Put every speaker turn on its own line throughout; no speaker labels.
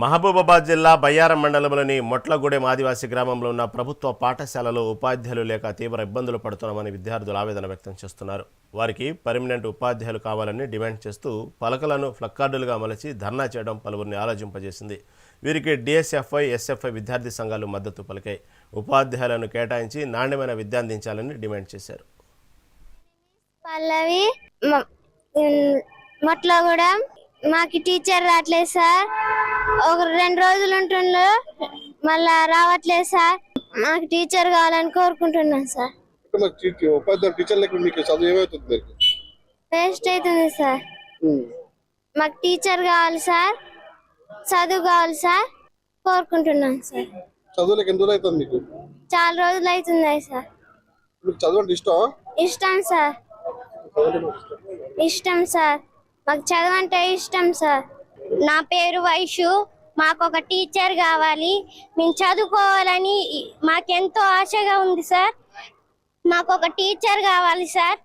మహబూబాబాద్ జిల్లా బయ్యారం మండలంలోని మొట్లగూడెం ఆదివాసీ గ్రామంలో ఉన్న ప్రభుత్వ పాఠశాలలో ఉపాధ్యాయులు లేక తీవ్ర ఇబ్బందులు పడుతున్నామని విద్యార్థులు ఆవేదన వ్యక్తం చేస్తున్నారు. వారికి పర్మనెంట్ ఉపాధ్యాయులు కావాలని డిమాండ్ చేస్తూ పలకలను ఫ్లక్కార్డులుగా మలచి ధర్నా చేయడం పలువురిని ఆలోచింపజేసింది. వీరికి డిఎస్ఎఫ్ఐ ఎస్ఎఫ్ఐ విద్యార్థి సంఘాలు మద్దతు పలికాయి. ఉపాధ్యాయులను కేటాయించి నాణ్యమైన విద్య అందించాలని డిమాండ్ చేశారు.
పల్లవి మాకు టీచర్ రావట్లేదు సార్. ఒక రెండు రోజులు ఉంటుండ్రు మళ్ళా రావట్లేదు సార్. మాకు టీచర్ కావాలని కోరుకుంటున్నాను సార్.
మీకు చదువు ఏమవుతుంది మీకు
వేస్ట్ అవుతుంది సార్. మాకు టీచర్ కావాలి సార్. చదువు కావాలి సార్. కోరుకుంటున్నాను సార్.
చదువులకు ఎన్ని రోజులు అవుతుంది మీకు?
చాలా రోజులు అవుతుంది సార్.
మీకు చదువు అంటే ఇష్టం
ఇష్టం సార్. ఇష్టం. సార్. మాకు చదువు అంటే ఇష్టం సార్. నా పేరు వైషు. మాకు ఒక టీచర్ కావాలి. మేము చదువుకోవాలని మాకెంతో ఆశగా ఉంది సార్. మాకు ఒక టీచర్ కావాలి సార్.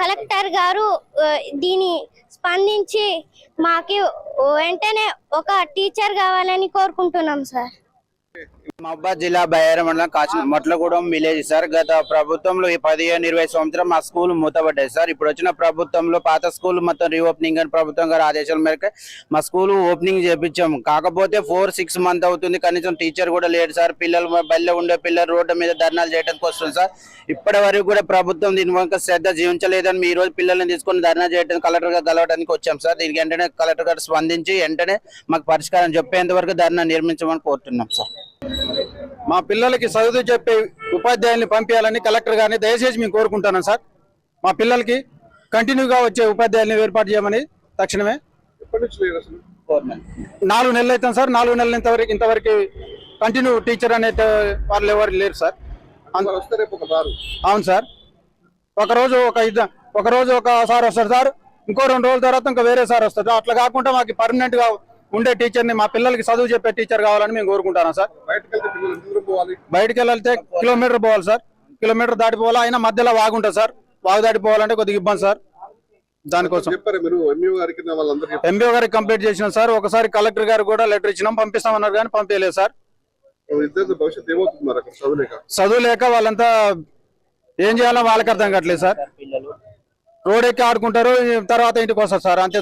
కలెక్టర్ గారు దీని స్పందించి మాకు వెంటనే ఒక టీచర్ కావాలని కోరుకుంటున్నాం సార్.
మహబాద్ జిల్లా బయ్యారం మండలం కాచిన మొట్లగూడెం విలేజ్ సార్. గత ప్రభుత్వంలో ఈ పదిహేను ఇరవై సంవత్సరం మా స్కూల్ మూతపడ్డాయి సార్. ఇప్పుడు వచ్చిన ప్రభుత్వంలో పాత స్కూల్ మొత్తం రీఓపెనింగ్ అని ప్రభుత్వం గారి ఆదేశాల మేరకు మా స్కూల్ ఓపెనింగ్ చేపించాము. కాకపోతే ఫోర్ సిక్స్ మంత్ అవుతుంది. కనీసం టీచర్ కూడా లేడు సార్. పిల్లలు బల్లె ఉండే పిల్లలు రోడ్డు మీద ధర్నాలు చేయడానికి వస్తుంది సార్. ఇప్పటి వరకు కూడా ప్రభుత్వం దీని వంక శ్రద్ధ జీవించలేదని మీ ఈ రోజు పిల్లల్ని తీసుకొని ధర్నా చేయడానికి కలెక్టర్ గారు కలవడానికి వచ్చాం సార్. దీనికి వెంటనే కలెక్టర్ గారు స్పందించి వెంటనే మాకు పరిష్కారం చెప్పేంత వరకు ధర్నా నిర్మించమని కోరుతున్నాం సార్.
మా పిల్లలకి చదువు చెప్పే ఉపాధ్యాయుల్ని పంపించాలని కలెక్టర్ గారిని దయచేసి మేము కోరుకుంటున్నాం సార్. మా పిల్లలకి కంటిన్యూగా వచ్చే ఉపాధ్యాయుల్ని ఏర్పాటు చేయమని తక్షణమే నాలుగు నెలలు అవుతాం సార్. నాలుగు నెలలు ఇంతవరకు ఇంతవరకు కంటిన్యూ టీచర్ అనే వాళ్ళు ఎవరు లేరు సార్. అవును సార్. ఒక రోజు ఒక ఇద్దరు ఒక రోజు ఒక సార్ వస్తారు సార్. ఇంకో రెండు రోజుల తర్వాత ఇంకా వేరే సార్ వస్తారు. అట్లా కాకుండా మాకు పర్మనెంట్గా ఉండే టీచర్ని మా పిల్లలకి చదువు చెప్పే టీచర్ కావాలని మేము కోరుకుంటున్నాం సార్.
బయటకు వెళ్తే
కిలోమీటర్ పోవాలి సార్. కిలోమీటర్ దాటిపోవాలి అయినా మధ్యలో వాగు ఉంటుంది సార్. వాగు దాటిపోవాలంటే కొద్దిగా ఇబ్బంది సార్. దానికోసం. ఎంబీఓ గారికి కంప్లీట్ చేసినాం సార్. ఒకసారి కలెక్టర్ గారు కూడా లెటర్ ఇచ్చినాం పంపిస్తామన్నారు కానీ పంపించలేదు సార్. చదువు లేక వాళ్ళంతా ఏం చేయాలో వాళ్ళకి అర్థం కావట్లేదు సార్. రోడ్ ఎక్కి ఆడుకుంటారు తర్వాత ఇంటికి వస్తారు సార్. అంతే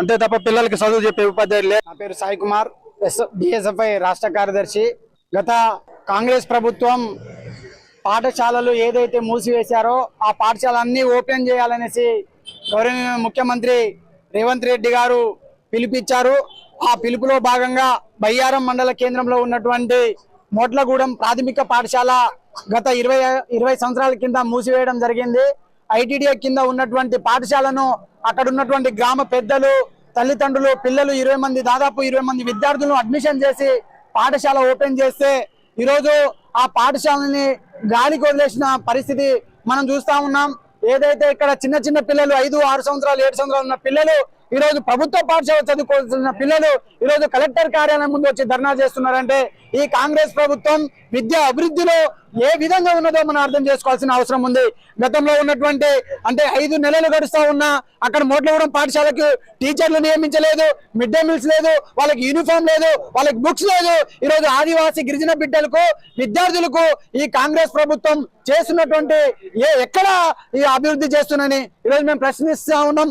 అంతే తప్ప పిల్లలకి చదువు చెప్పే ఉపాధ్యాయులు లేదు
నా పేరు సాయి కుమార్ ఎస్ రాష్ట్ర కార్యదర్శి. గత కాంగ్రెస్ ప్రభుత్వం పాఠశాలలు ఏదైతే మూసివేశారో ఆ పాఠశాలన్నీ ఓపెన్ చేయాలనేసి గౌరవ ముఖ్యమంత్రి రేవంత్ రెడ్డి గారు పిలిపించారు. ఆ పిలుపులో భాగంగా బయ్యారం మండల కేంద్రంలో ఉన్నటువంటి మోట్లగూడెం ప్రాథమిక పాఠశాల గత ఇరవై ఇరవై సంవత్సరాల కింద మూసివేయడం జరిగింది. ఐటీడీఏ కింద ఉన్నటువంటి పాఠశాలను అక్కడ ఉన్నటువంటి గ్రామ పెద్దలు తల్లిదండ్రులు పిల్లలు ఇరవై మంది దాదాపు ఇరవై మంది విద్యార్థులను అడ్మిషన్ చేసి పాఠశాల ఓపెన్ చేస్తే ఈరోజు ఆ పాఠశాలని గాలికి వదిలేసిన పరిస్థితి మనం చూస్తా ఉన్నాం. ఏదైతే ఇక్కడ చిన్న చిన్న పిల్లలు ఐదు ఆరు సంవత్సరాలు ఏడు సంవత్సరాలు ఉన్న పిల్లలు ఈ రోజు ప్రభుత్వ పాఠశాల చదువుకోవాల్సిన పిల్లలు ఈ రోజు కలెక్టర్ కార్యాలయం ముందు వచ్చి ధర్నా చేస్తున్నారంటే ఈ కాంగ్రెస్ ప్రభుత్వం విద్య అభివృద్ధిలో ఏ విధంగా ఉన్నదో మనం అర్థం చేసుకోవాల్సిన అవసరం ఉంది. గతంలో ఉన్నటువంటి అంటే ఐదు నెలలు గడుస్తా ఉన్నా అక్కడ మోట్లగూడెం పాఠశాలకు టీచర్లు నియమించలేదు మిడ్ డే మీల్స్ లేదు వాళ్ళకి యూనిఫామ్ లేదు వాళ్ళకి బుక్స్ లేదు. ఈ రోజు ఆదివాసీ గిరిజన బిడ్డలకు విద్యార్థులకు ఈ కాంగ్రెస్ ప్రభుత్వం చేస్తున్నటువంటి ఏ ఎక్కడ ఈ అభివృద్ధి చేస్తున్నని ఈరోజు మేము ప్రశ్నిస్తా ఉన్నాం.